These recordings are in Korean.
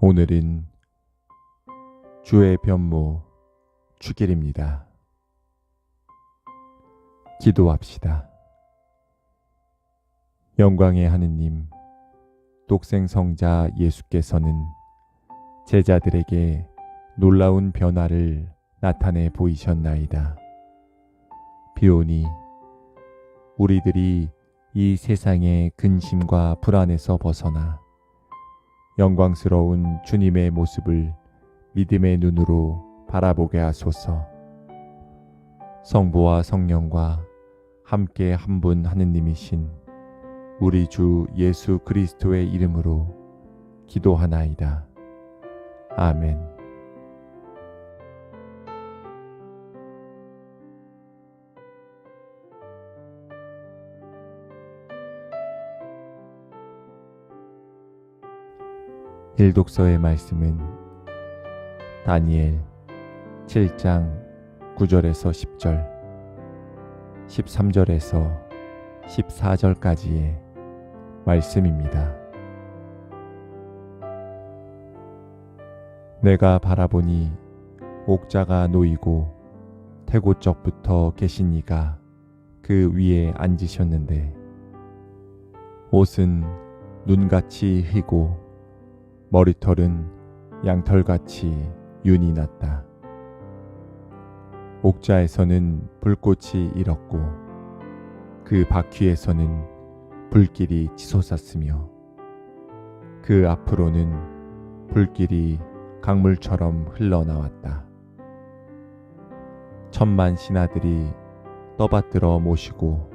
오늘은 주의 변모 축일입니다. 기도합시다. 영광의 하느님, 독생 성자 예수께서는 제자들에게 놀라운 변화를 나타내 보이셨나이다. 비오니 우리들이 이 세상의 근심과 불안에서 벗어나 영광스러운 주님의 모습을 믿음의 눈으로 바라보게 하소서. 성부와 성령과 함께 한 분 하느님이신 우리 주 예수 그리스도의 이름으로 기도하나이다. 아멘. 일독서의 말씀은 다니엘 7장 9절에서 10절, 13절에서 14절까지의 말씀입니다. 내가 바라보니 옥자가 놓이고 태고적부터 계신 이가 그 위에 앉으셨는데 옷은 눈같이 희고 머리털은 양털같이 윤이 났다. 옥자에서는 불꽃이 일었고 그 바퀴에서는 불길이 치솟았으며 그 앞으로는 불길이 강물처럼 흘러나왔다. 천만 신하들이 떠받들어 모시고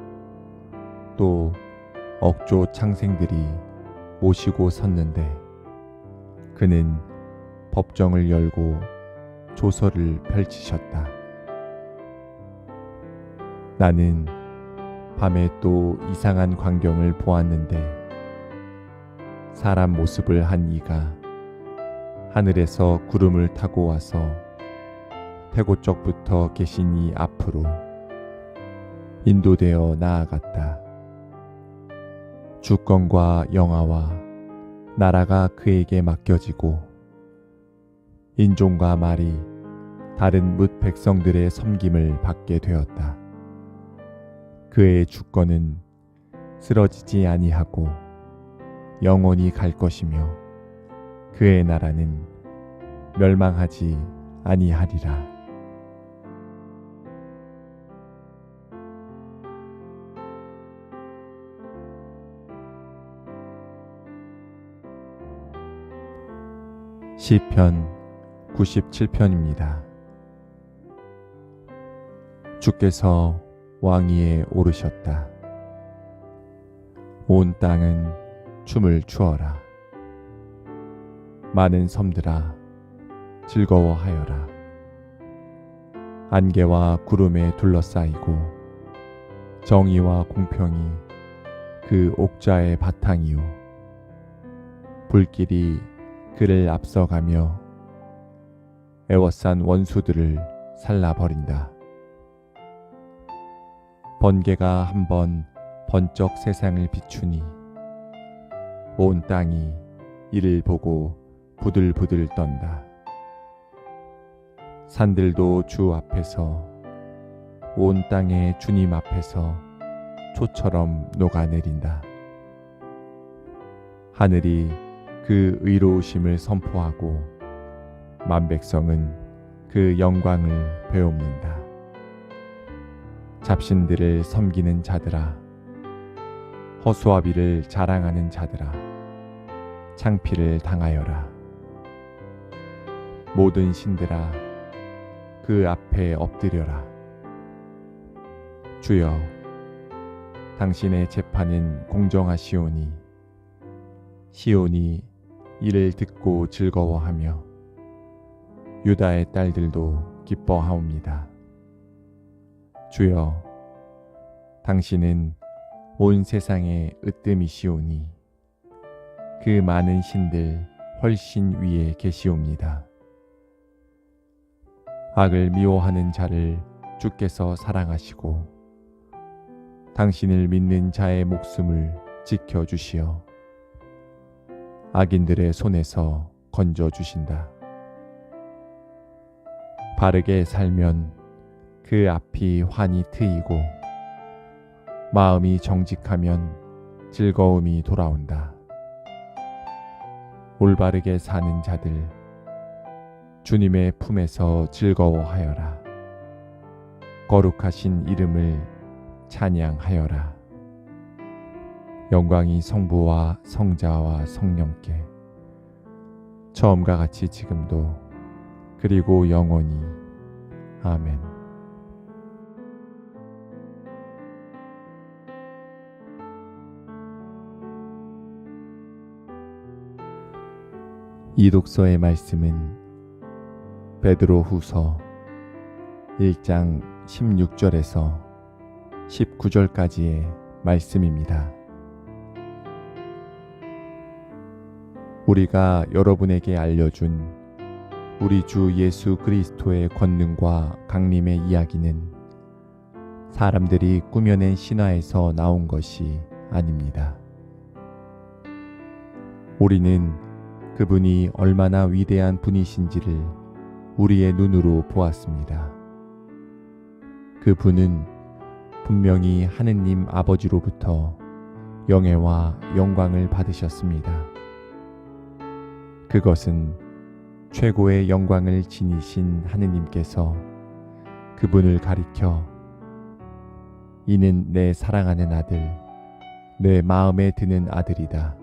또 억조 창생들이 모시고 섰는데 그는 법정을 열고 조서를 펼치셨다. 나는 밤에 또 이상한 광경을 보았는데 사람 모습을 한 이가 하늘에서 구름을 타고 와서 태고 쪽부터 계신 이 앞으로 인도되어 나아갔다. 주권과 영화와 나라가 그에게 맡겨지고 인종과 말이 다른 뭇 백성들의 섬김을 받게 되었다. 그의 주권은 쓰러지지 아니하고 영원히 갈 것이며 그의 나라는 멸망하지 아니하리라. 시편 97편입니다. 주께서 왕위에 오르셨다. 온 땅은 춤을 추어라. 많은 섬들아 즐거워하여라. 안개와 구름에 둘러싸이고 정의와 공평이 그 옥자의 바탕이요 불길이 그를 앞서가며 애워싼 원수들을 살라버린다. 번개가 한번 번쩍 세상을 비추니 온 땅이 이를 보고 부들부들 떤다. 산들도 주 앞에서 온 땅의 주님 앞에서 초처럼 녹아내린다. 하늘이 그 의로우심을 선포하고 만백성은 그 영광을 배웁는다. 잡신들을 섬기는 자들아, 허수아비를 자랑하는 자들아, 창피를 당하여라. 모든 신들아, 그 앞에 엎드려라. 주여, 당신의 재판은 공정하시오니, 시온이 이를 듣고 즐거워하며 유다의 딸들도 기뻐하옵니다. 주여, 당신은 온 세상의 으뜸이시오니 그 많은 신들 훨씬 위에 계시옵니다. 악을 미워하는 자를 주께서 사랑하시고 당신을 믿는 자의 목숨을 지켜 주시어 악인들의 손에서 건져 주신다. 바르게 살면 그 앞이 환히 트이고 마음이 정직하면 즐거움이 돌아온다. 올바르게 사는 자들 주님의 품에서 즐거워하여라. 거룩하신 이름을 찬양하여라. 영광이 성부와 성자와 성령께 처음과 같이 지금도 그리고 영원히 아멘. 이 독서의 말씀은 베드로 후서 1장 16절에서 19절까지의 말씀입니다. 우리가 여러분에게 알려준 우리 주 예수 그리스도의 권능과 강림의 이야기는 사람들이 꾸며낸 신화에서 나온 것이 아닙니다. 우리는 그분이 얼마나 위대한 분이신지를 우리의 눈으로 보았습니다. 그분은 분명히 하느님 아버지로부터 영예와 영광을 받으셨습니다. 그것은 최고의 영광을 지니신 하느님께서 그분을 가리켜 이는 내 사랑하는 아들, 내 마음에 드는 아들이다.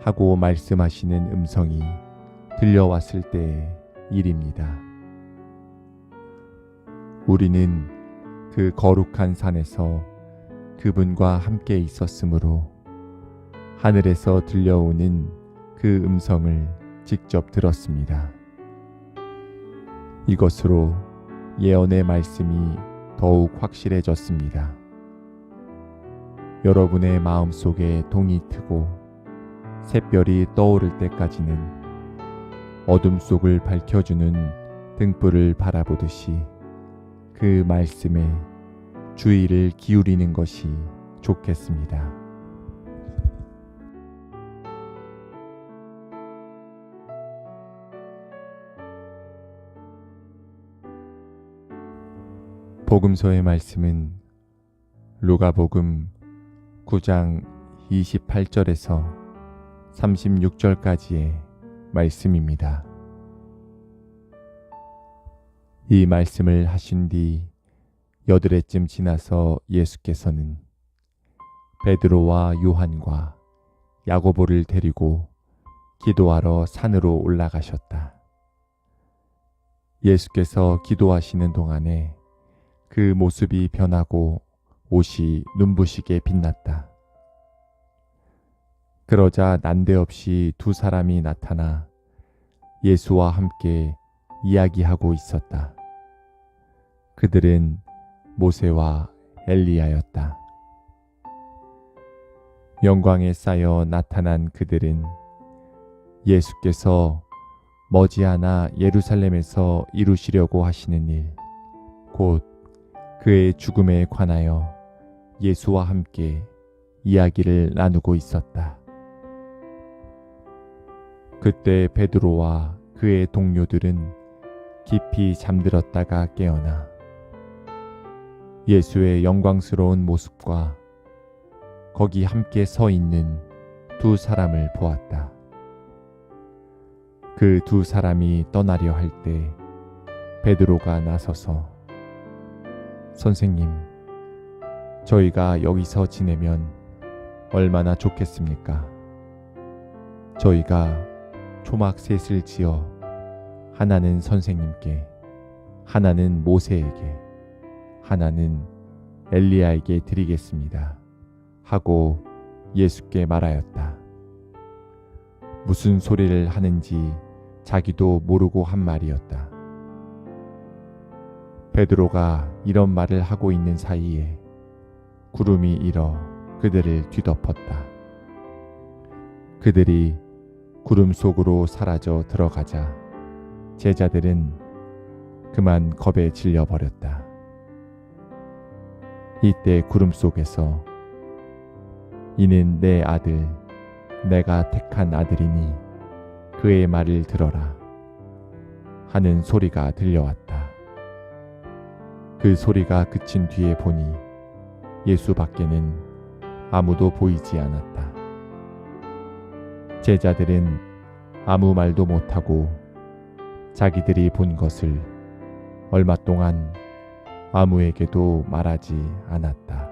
하고 말씀하시는 음성이 들려왔을 때의 일입니다. 우리는 그 거룩한 산에서 그분과 함께 있었으므로 하늘에서 들려오는 그 음성을 직접 들었습니다. 이것으로 예언의 말씀이 더욱 확실해졌습니다. 여러분의 마음 속에 동이 트고 샛별이 떠오를 때까지는 어둠 속을 밝혀주는 등불을 바라보듯이 그 말씀에 주의를 기울이는 것이 좋겠습니다. 복음서의 말씀은 루가복음 9장 28절에서 36절까지의 말씀입니다. 이 말씀을 하신 뒤 여드레쯤 지나서 예수께서는 베드로와 요한과 야고보를 데리고 기도하러 산으로 올라가셨다. 예수께서 기도하시는 동안에 그 모습이 변하고 옷이 눈부시게 빛났다. 그러자 난데없이 두 사람이 나타나 예수와 함께 이야기하고 있었다. 그들은 모세와 엘리야였다. 영광에 쌓여 나타난 그들은 예수께서 머지않아 예루살렘에서 이루시려고 하시는 일, 곧 그의 죽음에 관하여 예수와 함께 이야기를 나누고 있었다. 그때 베드로와 그의 동료들은 깊이 잠들었다가 깨어나 예수의 영광스러운 모습과 거기 함께 서 있는 두 사람을 보았다. 그 두 사람이 떠나려 할 때 베드로가 나서서 선생님, 저희가 여기서 지내면 얼마나 좋겠습니까? 저희가 초막 셋을 지어 하나는 선생님께, 하나는 모세에게, 하나는 엘리야에게 드리겠습니다. 하고 예수께 말하였다. 무슨 소리를 하는지 자기도 모르고 한 말이었다. 베드로가 이런 말을 하고 있는 사이에 구름이 일어 그들을 뒤덮었다. 그들이 구름 속으로 사라져 들어가자 제자들은 그만 겁에 질려 버렸다. 이때 구름 속에서 이는 내 아들, 내가 택한 아들이니 그의 말을 들어라. 하는 소리가 들려왔다. 그 소리가 그친 뒤에 보니 예수 밖에는 아무도 보이지 않았다. 제자들은 아무 말도 못하고 자기들이 본 것을 얼마 동안 아무에게도 말하지 않았다.